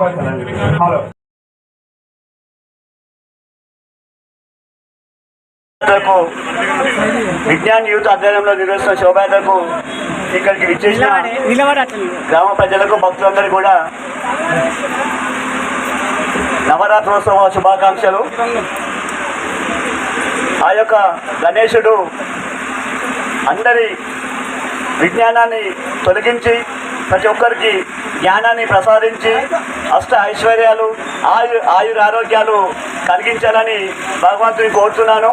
Hello. Vignan youth ఆధ్వర్యంలో నిర్వహిస్తున్న శోభాయాత్రకు ఇక్కడికి విచ్చేసిన గ్రామ ప్రజలకు భక్తులందరూ కూడా నవరాత్రోత్సవ శుభాకాంక్షలు. ఆ యొక్క గణేశుడు అందరి విజ్ఞానాన్ని తొలగించి ప్రతి ఒక్కరికి జ్ఞానాన్ని ప్రసాదించి అష్ట ఐశ్వర్యాలు ఆయు ఆయుర ఆరోగ్యాలు కలిగించాలని భగవంతుని కోరుతున్నాను.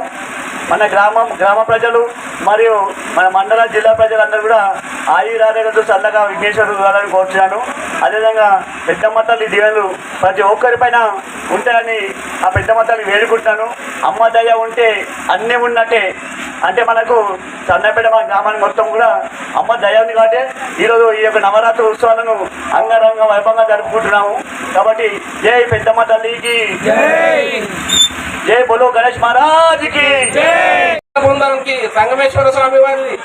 మన గ్రామం గ్రామ ప్రజలు మరియు మన మండల జిల్లా ప్రజలందరూ కూడా ఆయురారోగ్యంతో చల్లగా విఘ్నేశ్వరుడు కావాలని కోరుతున్నాను. అదేవిధంగా పెద్దమ్మ తల్లి దీవెనలు ప్రతి ఒక్కరిపైన ఉంటాయని ఆ పెద్దమ్మ తల్లి వేడుకుంటున్నాను. అమ్మ దయ ఉంటే అన్నీ ఉన్నట్టే అంటే మనకు సన్నపేట మన గ్రామానికి మొత్తం కూడా అమ్మ దయ ఉంది కాబట్టి ఈరోజు ఈ యొక్క నవరాత్రి ఉత్సవాలను అంగరంగ వైభవంగా జరుపుకుంటున్నాము. కాబట్టి జై పెద్దమ్మ తల్లికి. జై. బోలో గణేష్ మహారాజ్కి. బృందానికి సంగమేశ్వర స్వామి వారి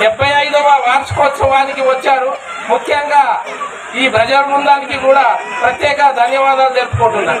డెబ్బై ఐదవ వార్షికోత్సవానికి వచ్చారు. ముఖ్యంగా ఈ ప్రజల బృందానికి కూడా ప్రత్యేక ధన్యవాదాలు తెలుపుకుంటున్నాను.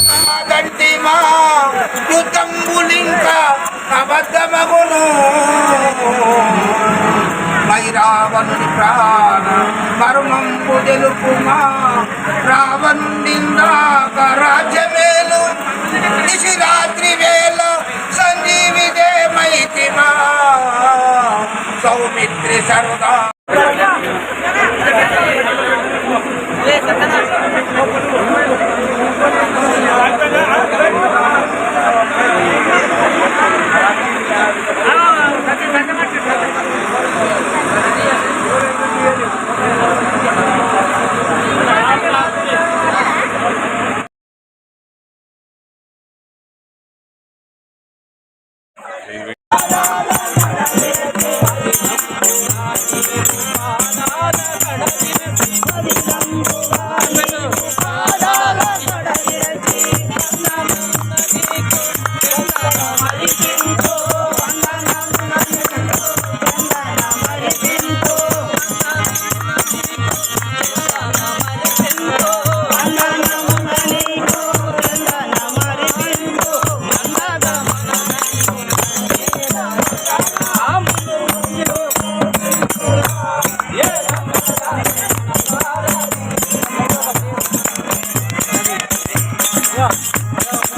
చేతనాదంటిమా యుద్ధంబులింక అబద్ధమగును. మైరావణుని ప్రాణ మర్మంబు తెలుపుమా రావణుండిందాక రాజ్యమేలు. నిశిరాత్రి వేళ సంజీవిదే మైతిమా సౌమిత్రి సర్వదా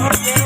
porque